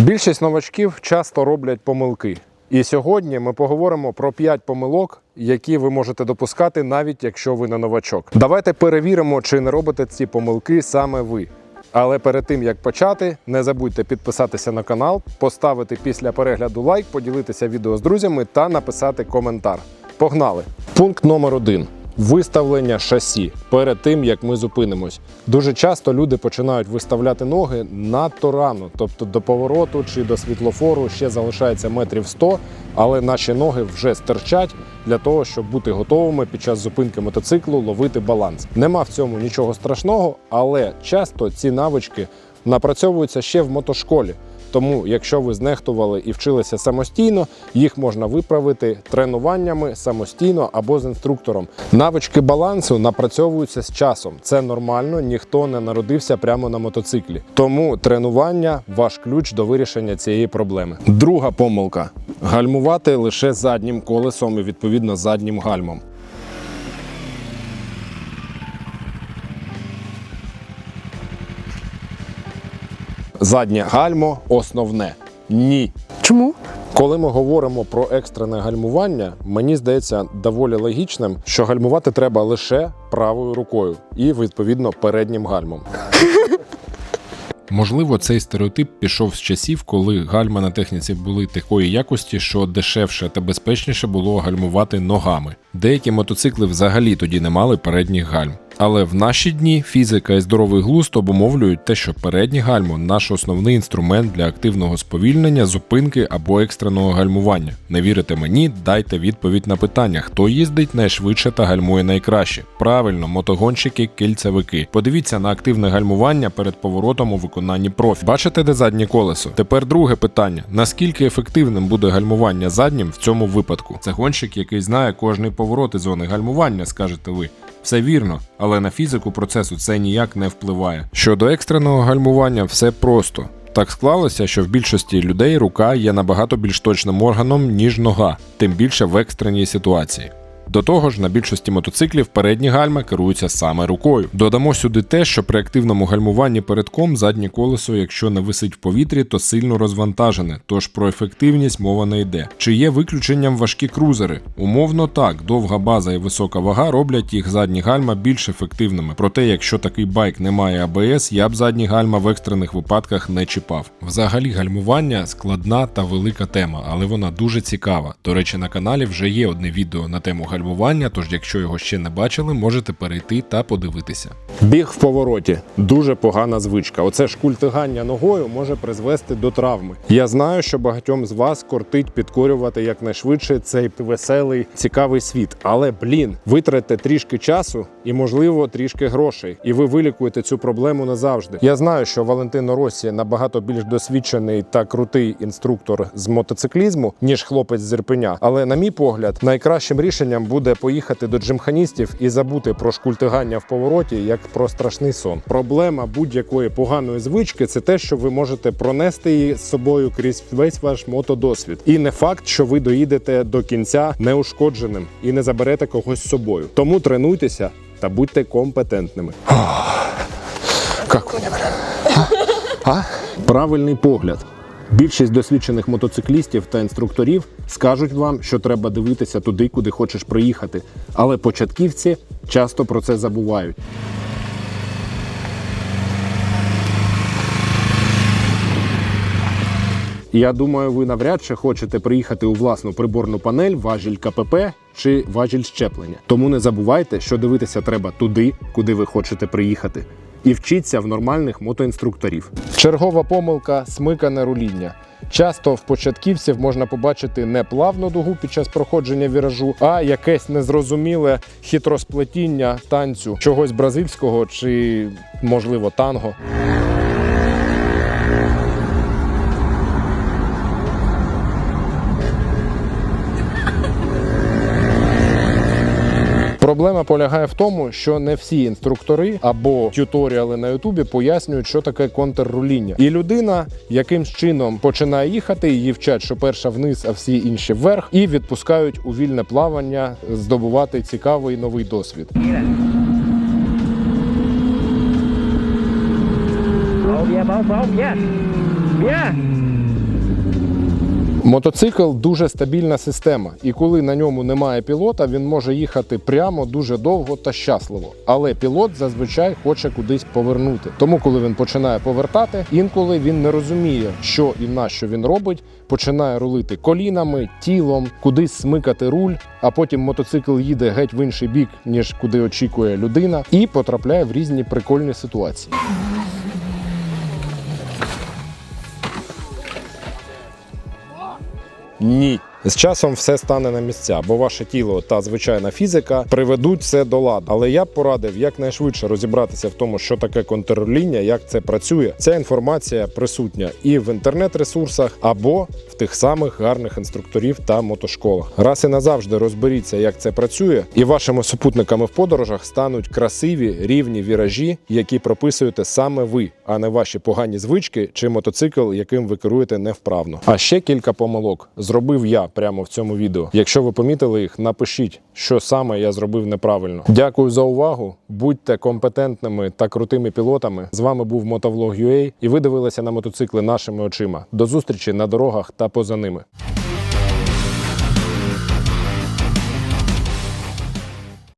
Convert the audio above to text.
Більшість новачків часто роблять помилки. І сьогодні ми поговоримо про 5 помилок, які ви можете допускати, навіть якщо ви не новачок. Давайте перевіримо, чи не робите ці помилки саме ви. Але перед тим як почати, не забудьте підписатися на канал, поставити після перегляду лайк, поділитися відео з друзями та написати коментар. Погнали! Пункт номер один. Виставлення шасі перед тим як ми зупинимось. Дуже часто люди починають виставляти ноги надто рано, тобто до повороту чи до світлофору ще залишається метрів 100, але наші ноги вже стирчать для того, щоб бути готовими під час зупинки мотоциклу ловити баланс. Нема в цьому нічого страшного, але часто ці навички напрацьовуються ще в мотошколі. Тому, якщо ви знехтували і вчилися самостійно, їх можна виправити тренуваннями самостійно або з інструктором. Навички балансу напрацьовуються з часом. Це нормально, ніхто не народився прямо на мотоциклі. Тому тренування ваш ключ до вирішення цієї проблеми. Друга помилка: гальмувати лише заднім колесом і відповідно заднім гальмом. Заднє гальмо основне. Ні. Чому? Коли ми говоримо про екстрене гальмування, мені здається доволі логічним, що гальмувати треба лише правою рукою і відповідно переднім гальмом. Можливо, цей стереотип пішов з часів, коли гальма на техніці були такої якості, що дешевше та безпечніше було гальмувати ногами. Деякі мотоцикли взагалі тоді не мали передніх гальм. Але в наші дні фізика і здоровий глузд обумовлюють те, що передні гальмо наш основний інструмент для активного сповільнення, зупинки або екстреного гальмування. Не вірите мені? Дайте відповідь на питання, хто їздить найшвидше та гальмує найкраще. Правильно, мотогонщики, кільцевики. Подивіться на активне гальмування перед поворотом у виконанні профі. Бачите, де заднє колесо? Тепер друге питання: наскільки ефективним буде гальмування заднім в цьому випадку? Це гонщик, який знає кожний поворот і зони гальмування, скажете ви. Все вірно, але на фізику процесу це ніяк не впливає. Щодо екстреного гальмування, все просто. Так склалося, що в більшості людей рука є набагато більш точним органом, ніж нога, тим більше в екстреній ситуації. До того ж, на більшості мотоциклів передні гальма керуються саме рукою. Додамо сюди те, що при активному гальмуванні передком заднє колесо, якщо не висить в повітрі, то сильно розвантажене, тож про ефективність мова не йде. Чи є виключенням важкі крузери? Умовно так, довга база і висока вага роблять їх задні гальма більш ефективними. Проте, якщо такий байк не має АБС, я б задні гальма в екстрених випадках не чіпав. Взагалі, гальмування складна та велика тема, але вона дуже цікава. До речі, на каналі вже є одне відео на тему гальмування, тож якщо його ще не бачили, можете перейти та подивитися. Біг в повороті дуже погана звичка. Оце шкультигання ногою може призвести до травми. Я знаю, що багатьом з вас кортить підкорювати якнайшвидше цей веселий, цікавий світ. Але блін, витратьте трішки часу і, можливо, трішки грошей, і ви вилікуєте цю проблему назавжди. Я знаю, що Валентино Росі набагато більш досвідчений та крутий інструктор з мотоциклізму, ніж хлопець з Ірпеня. Але, на мій погляд, найкращим рішенням буде поїхати до джимханістів і забути про шкультигання в повороті як про страшний сон. Проблема будь-якої поганої звички це те, що ви можете пронести її з собою крізь весь ваш мотодосвід. І не факт, що ви доїдете до кінця неушкодженим і не заберете когось з собою. Тому тренуйтеся та будьте компетентними. Як мені, А? Правильний погляд. Більшість досвідчених мотоциклістів та інструкторів скажуть вам, що треба дивитися туди, куди хочеш приїхати. Але початківці часто про це забувають. Я думаю, ви навряд чи хочете приїхати у власну приборну панель, важіль КПП чи важіль щеплення. Тому не забувайте, що дивитися треба туди, куди ви хочете приїхати. І вчіться в нормальних мотоінструкторів. Чергова помилка смикане руління. Часто в початківців можна побачити не плавну дугу під час проходження віражу, а якесь незрозуміле хитросплетіння танцю чогось бразильського чи, можливо, танго. Проблема полягає в тому, що не всі інструктори або тюторіали на Ютубі пояснюють, що таке контрруління. І людина якимсь чином починає їхати, її вчать, що перша вниз, а всі інші вверх, і відпускають у вільне плавання, здобувати цікавий новий досвід. Boom, yeah, boom, boom, yes. Yeah. Мотоцикл дуже стабільна система, і коли на ньому немає пілота, він може їхати прямо дуже довго та щасливо. Але пілот зазвичай хоче кудись повернути. Тому, коли він починає повертати, інколи він не розуміє, що і на що він робить, починає рулити колінами, тілом, кудись смикати руль, а потім мотоцикл їде геть в інший бік, ніж куди очікує людина, і потрапляє в різні прикольні ситуації. Ні. З часом все стане на місця, бо ваше тіло та звичайна фізика приведуть все до ладу. Але я б порадив якнайшвидше розібратися в тому, що таке контрроління, як це працює. Ця інформація присутня і в інтернет-ресурсах, або в тих самих гарних інструкторів та мотошколах. Раз і назавжди розберіться, як це працює, і вашими супутниками в подорожах стануть красиві рівні віражі, які прописуєте саме ви, а не ваші погані звички чи мотоцикл, яким ви керуєте невправно. А ще кілька помилок зробив я прямо в цьому відео. Якщо ви помітили їх, напишіть, що саме я зробив неправильно. Дякую за увагу. Будьте компетентними та крутими пілотами. З вами був Мотовлог.ua і ви дивилися на мотоцикли нашими очима. До зустрічі на дорогах та поза ними.